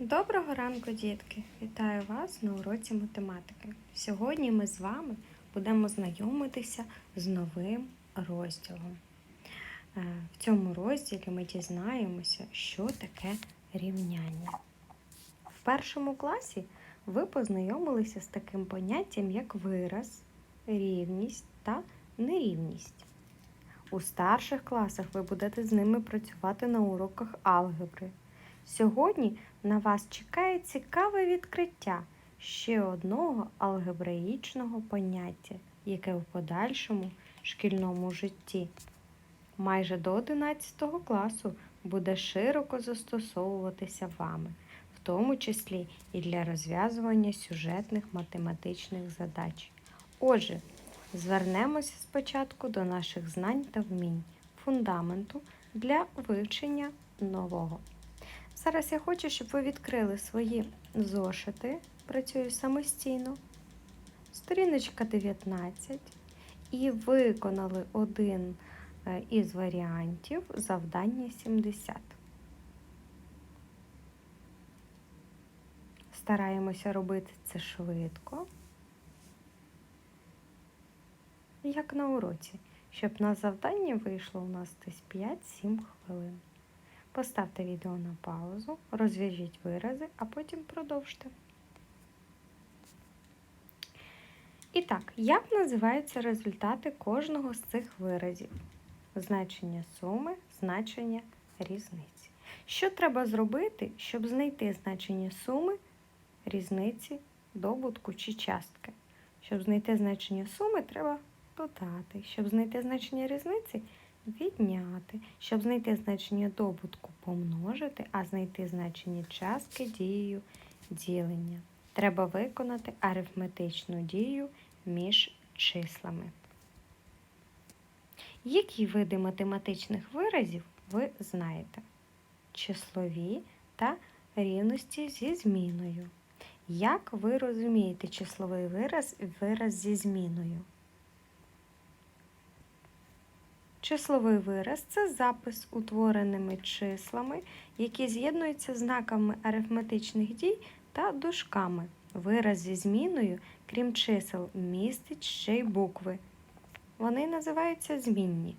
Доброго ранку, дітки! Вітаю вас на уроці математики. Сьогодні ми з вами будемо знайомитися з новим розділом. Е, В цьому розділі ми дізнаємося, що таке рівняння. В першому класі ви познайомилися з таким поняттям, як вираз, рівність та нерівність. У старших класах ви будете з ними працювати на уроках алгебри. Сьогодні на вас чекає цікаве відкриття ще одного алгебраїчного поняття, яке в подальшому шкільному житті майже до 11 класу буде широко застосовуватися вами, в тому числі і для розв'язування сюжетних математичних задач. Отже, звернемося спочатку до наших знань та вмінь, фундаменту для вивчення нового. Зараз я хочу, щоб ви відкрили свої зошити, працюю самостійно, сторіночка 19, і виконали один е, із варіантів завдання 70. Стараємося робити це швидко, як на уроці, щоб на завдання вийшло у нас десь 5-7 хвилин. Поставте відео на паузу, розв'яжіть вирази, а потім продовжте. І так, як називаються результати кожного з цих виразів? Значення суми, значення різниці. Що треба зробити, щоб знайти значення суми, різниці, добутку чи частки? Щоб знайти значення суми, треба додати. Щоб знайти значення різниці, відняти. Щоб знайти значення добутку помножити, а знайти значення частки дією ділення. Треба виконати арифметичну дію між числами. Які види математичних виразів ви знаєте? Числові та рівності зі зміною. Як ви розумієте числовий вираз і вираз зі зміною? Числовий вираз це запис утвореними числами, які з'єднуються знаками арифметичних дій та дужками. Вираз зі зміною, крім чисел, містить ще й букви. Вони називаються змінні.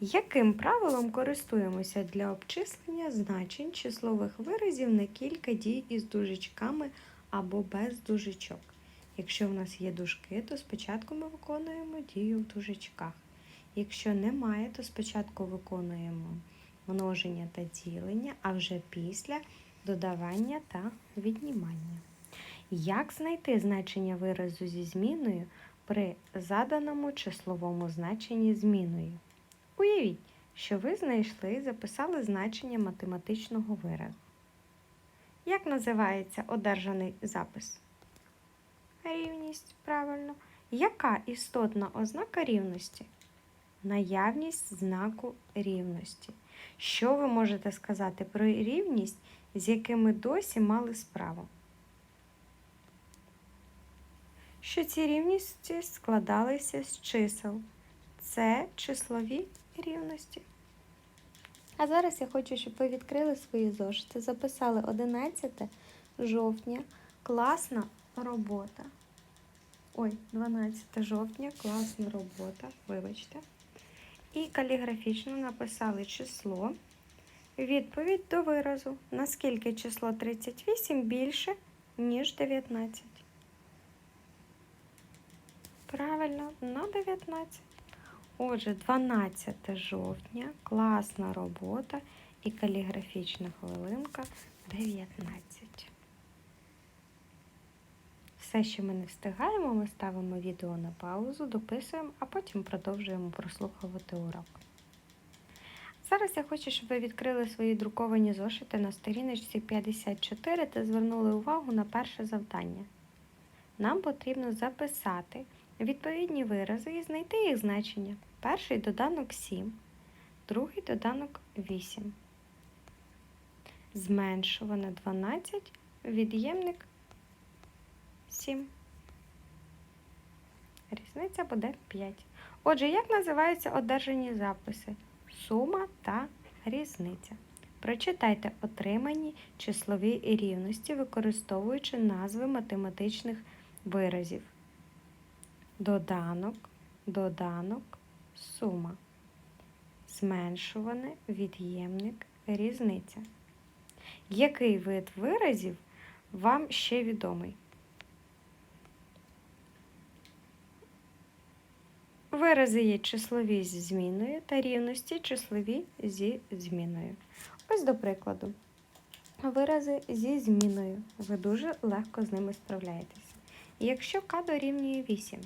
Яким правилом користуємося для обчислення значень числових виразів на кілька дій із дужечками або без дужечок? Якщо в нас є дужки, то спочатку ми виконуємо дію в дужечках. Якщо немає, то спочатку виконуємо множення та ділення, а вже після додавання та віднімання. Як знайти значення виразу зі зміною при заданому числовому значенні зміною? Уявіть, що ви знайшли і записали значення математичного виразу. Як називається одержаний запис? Рівність, правильно. Яка істотна ознака рівності? Наявність знаку рівності. Що ви можете сказати про рівність, з якими досі мали справу? Що ці рівності складалися з чисел. Це числові рівності. А зараз я хочу, щоб ви відкрили свої зошити, записали 11 жовтня, класна робота. Ой, 12 жовтня, класна робота, вибачте і каліграфічно написали число. Відповідь до виразу, наскільки число 38 більше, ніж 19. Правильно, на 19. Отже, 12 жовтня, класна робота і каліграфічна хвилинка 19. Все, що ми не встигаємо, ми ставимо відео на паузу, дописуємо, а потім продовжуємо прослухувати урок. Зараз я хочу, щоб ви відкрили свої друковані зошити на сторіночці 54 та звернули увагу на перше завдання. Нам потрібно записати відповідні вирази і знайти їх значення. Перший доданок 7, другий доданок 8. Зменшуване 12, від'ємник 7. Різниця буде 5. Отже, як називаються одержані записи? Сума та різниця. Прочитайте отримані числові рівності, використовуючи назви математичних виразів. Доданок, доданок, сума. Зменшуване, від'ємник, різниця. Який вид виразів вам ще відомий? Вирази є числові зі зміною та рівності числові зі зміною. Ось до прикладу. Вирази зі зміною. Ви дуже легко з ними справляєтеся. Якщо k дорівнює 8,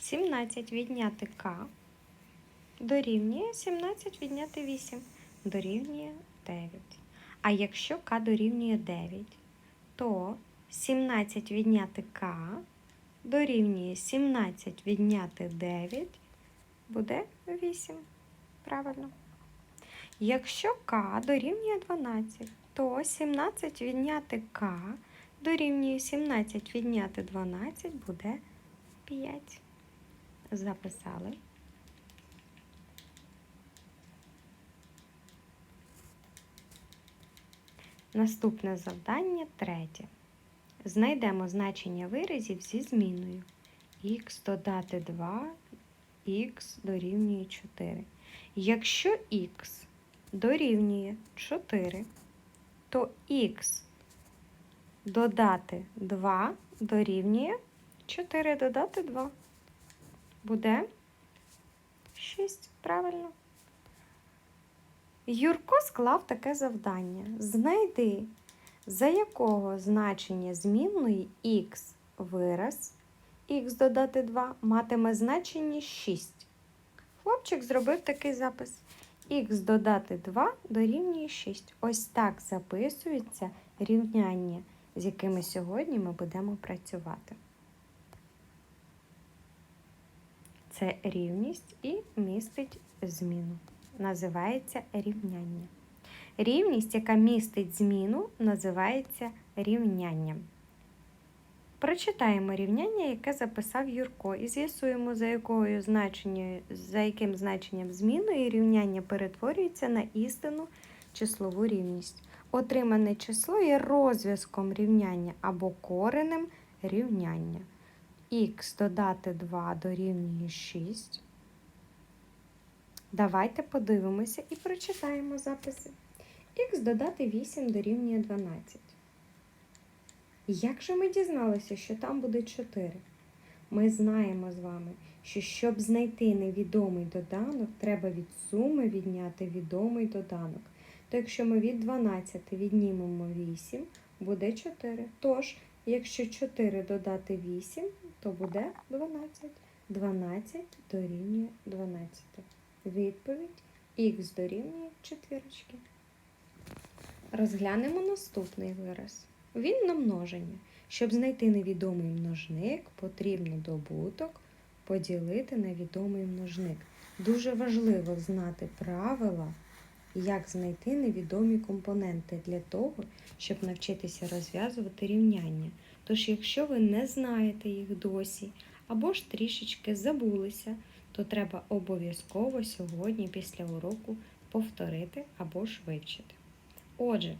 17 відняти k дорівнює 17 відняти 8 дорівнює 9. А якщо k дорівнює 9, то 17 відняти k дорівнює 17 відняти 9 буде 8. Правильно. Якщо k дорівнює 12, то 17 відняти k дорівнює 17 відняти 12 буде 5. Записали. Наступне завдання третє. Знайдемо значення виразів зі зміною. х додати 2, х дорівнює 4. Якщо х дорівнює 4, то х додати 2 дорівнює 4 додати 2. Буде 6. Правильно. Юрко склав таке завдання. Знайди, за якого значення змінної х вираз х додати 2 матиме значення 6. Хлопчик зробив такий запис. х додати 2 дорівнює 6. Ось так записується рівняння, з якими сьогодні ми будемо працювати. Це рівність і містить зміну. Називається рівняння. Рівність, яка містить зміну, називається рівнянням. Прочитаємо рівняння, яке записав Юрко, і з'ясуємо, за, якою значенню, за яким значенням зміною рівняння перетворюється на істинну числову рівність. Отримане число є розв'язком рівняння або коренем рівняння. Х додати 2 дорівнює 6. Давайте подивимося і прочитаємо записи. Х додати 8 дорівнює 12. Як же ми дізналися, що там буде 4? Ми знаємо з вами, що щоб знайти невідомий доданок, треба від суми відняти відомий доданок. То якщо ми від 12 віднімемо 8, буде 4. Тож, якщо 4 додати 8, то буде 12. 12 дорівнює 12. Відповідь х дорівнює четвірочки. Розглянемо наступний вираз. Він на множення. Щоб знайти невідомий множник, потрібно добуток поділити на відомий множник. Дуже важливо знати правила, як знайти невідомі компоненти для того, щоб навчитися розв'язувати рівняння. Тож, якщо ви не знаєте їх досі, або ж трішечки забулися, то треба обов'язково сьогодні після уроку повторити або ж вивчити. Отже,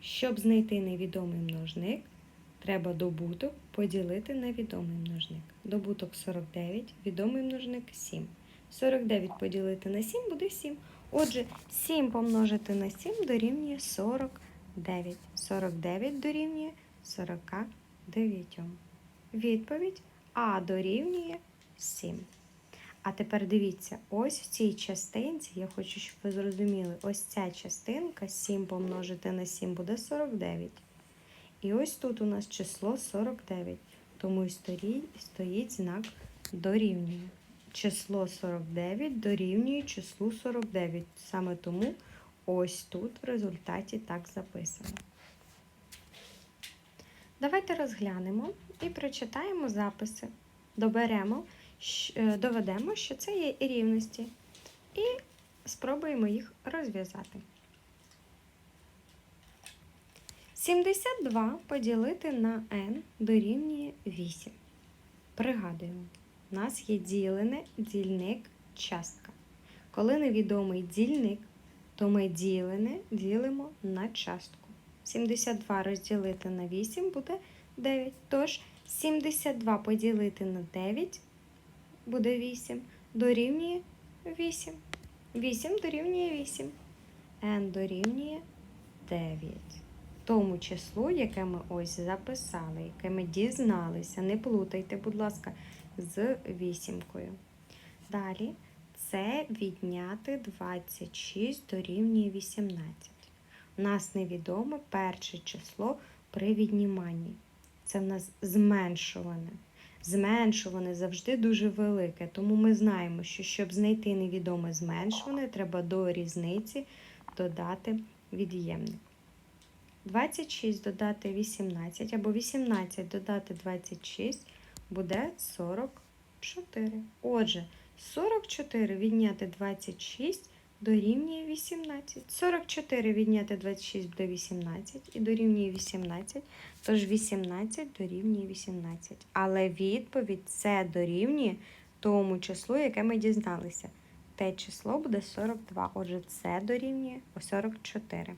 щоб знайти невідомий множник, треба добуток поділити на відомий множник. Добуток 49, відомий множник 7. 49 поділити на 7 буде 7. Отже, 7 помножити на 7 дорівнює 49. 49 дорівнює 49. Відповідь А дорівнює 7. А тепер дивіться, ось в цій частинці, я хочу, щоб ви зрозуміли, ось ця частинка 7 помножити на 7 буде 49. І ось тут у нас число 49. Тому і стоїть, знак дорівнює. Число 49 дорівнює числу 49. Саме тому ось тут в результаті так записано. Давайте розглянемо і прочитаємо записи. Доберемо доведемо, що це є рівності, і спробуємо їх розв'язати. 72 поділити на n дорівнює 8. Пригадуємо, у нас є ділене, дільник, частка. Коли невідомий дільник то ми ділене ділимо на частку. 72 розділити на 8 буде 9. Тож 72 поділити на 9 буде 8. Дорівнює 8. 8 дорівнює 8. n дорівнює 9. Тому числу, яке ми ось записали, яке ми дізналися, не плутайте, будь ласка, з вісімкою. Далі це відняти 26 дорівнює 18. У нас невідоме перше число при відніманні. Це в нас зменшуване. Зменшуване завжди дуже велике, тому ми знаємо, що щоб знайти невідоме зменшуване, треба до різниці додати від'ємник. 26 додати 18 або 18 додати 26 буде 44. Отже, 44 відняти 26 дорівнює 18. 44 відняти 26 буде 18 і дорівнює 18. Тож 18 дорівнює 18. Але відповідь це дорівнює тому числу, яке ми дізналися. Те число буде 42. Отже, це дорівнює 44.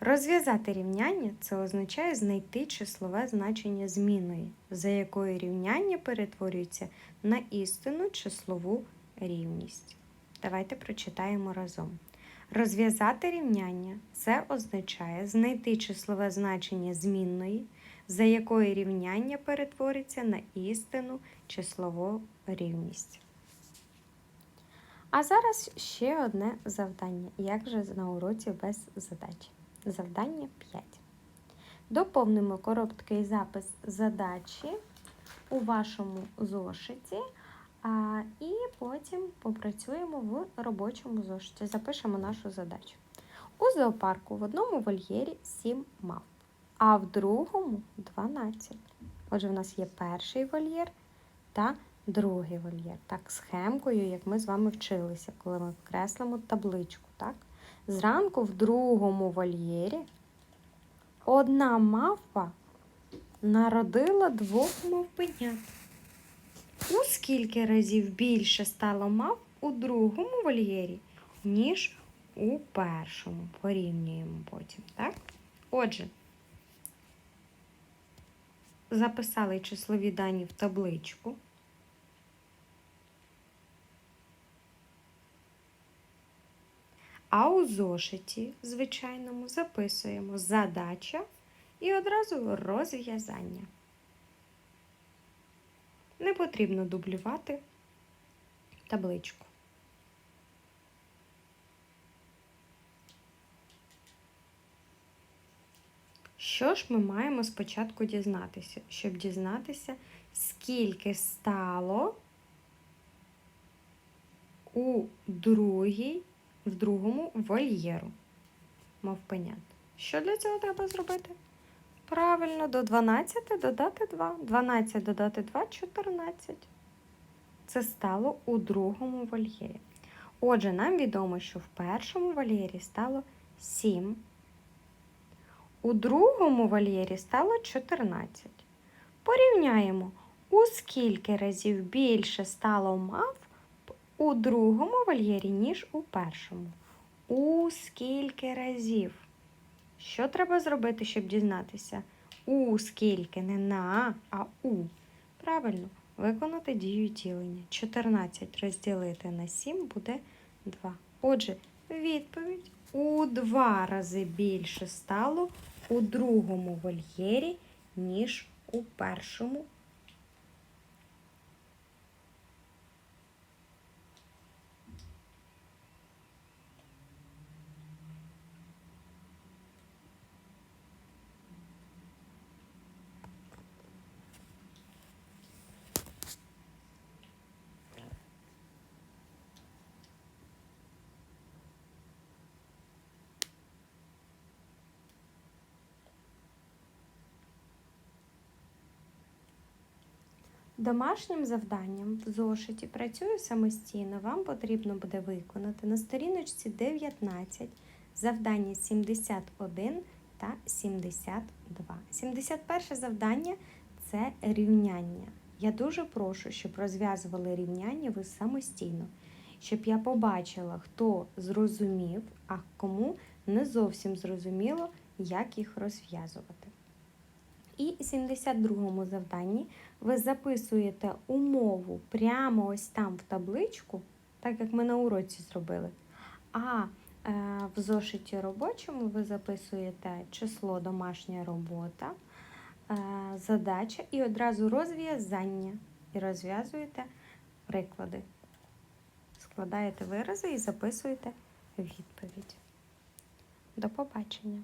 Розв'язати рівняння це означає знайти числове значення змінної, за якою рівняння перетворюється на істинну числову рівність. Давайте прочитаємо разом. Розв'язати рівняння це означає знайти числове значення змінної, за якою рівняння перетвориться на істинну числову рівність. А зараз ще одне завдання. Як же на уроці без задачі? Завдання 5. Доповнимо короткий запис задачі у вашому зошиті, і потім попрацюємо в робочому зошиті. Запишемо нашу задачу. У зоопарку в одному вольєрі 7 мавп, а в другому 12. Отже, в нас є перший вольєр та другий вольєр. Так, схемкою, як ми з вами вчилися, коли ми креслимо табличку. так? Зранку в другому вольєрі одна мавпа народила двох мавпенят. У скільки разів більше стало мавп у другому вольєрі, ніж у першому. Порівнюємо потім, так? Отже, записали числові дані в табличку. А у зошиті, звичайному, записуємо задача і одразу розв'язання. Не потрібно дублювати табличку. Що ж ми маємо спочатку дізнатися? Щоб дізнатися, скільки стало у другій в другому вольєру мов мавпенят. Що для цього треба зробити? Правильно, до 12 додати 2. 12 додати 2 14. Це стало у другому вольєрі. Отже, нам відомо, що в першому вольєрі стало 7. У другому вольєрі стало 14. Порівняємо, у скільки разів більше стало мав у другому вольєрі, ніж у першому. У скільки разів? Що треба зробити, щоб дізнатися? У скільки, не на, а у. Правильно, виконати дію ділення. 14 розділити на 7 буде 2. Отже, відповідь у два рази більше стало у другому вольєрі, ніж у першому Домашнім завданням в зошиті працюю самостійно. Вам потрібно буде виконати на сторіночці 19 завдання 71 та 72. 71 завдання це рівняння. Я дуже прошу, щоб розв'язували рівняння ви самостійно. щоб я побачила, хто зрозумів, а кому не зовсім зрозуміло, як їх розв'язувати. І в 72-му завданні ви записуєте умову прямо ось там в табличку, так як ми на уроці зробили. А е, в зошиті робочому ви записуєте число домашня робота, е, задача і одразу розв'язання. І розв'язуєте приклади. Складаєте вирази і записуєте відповідь. До побачення!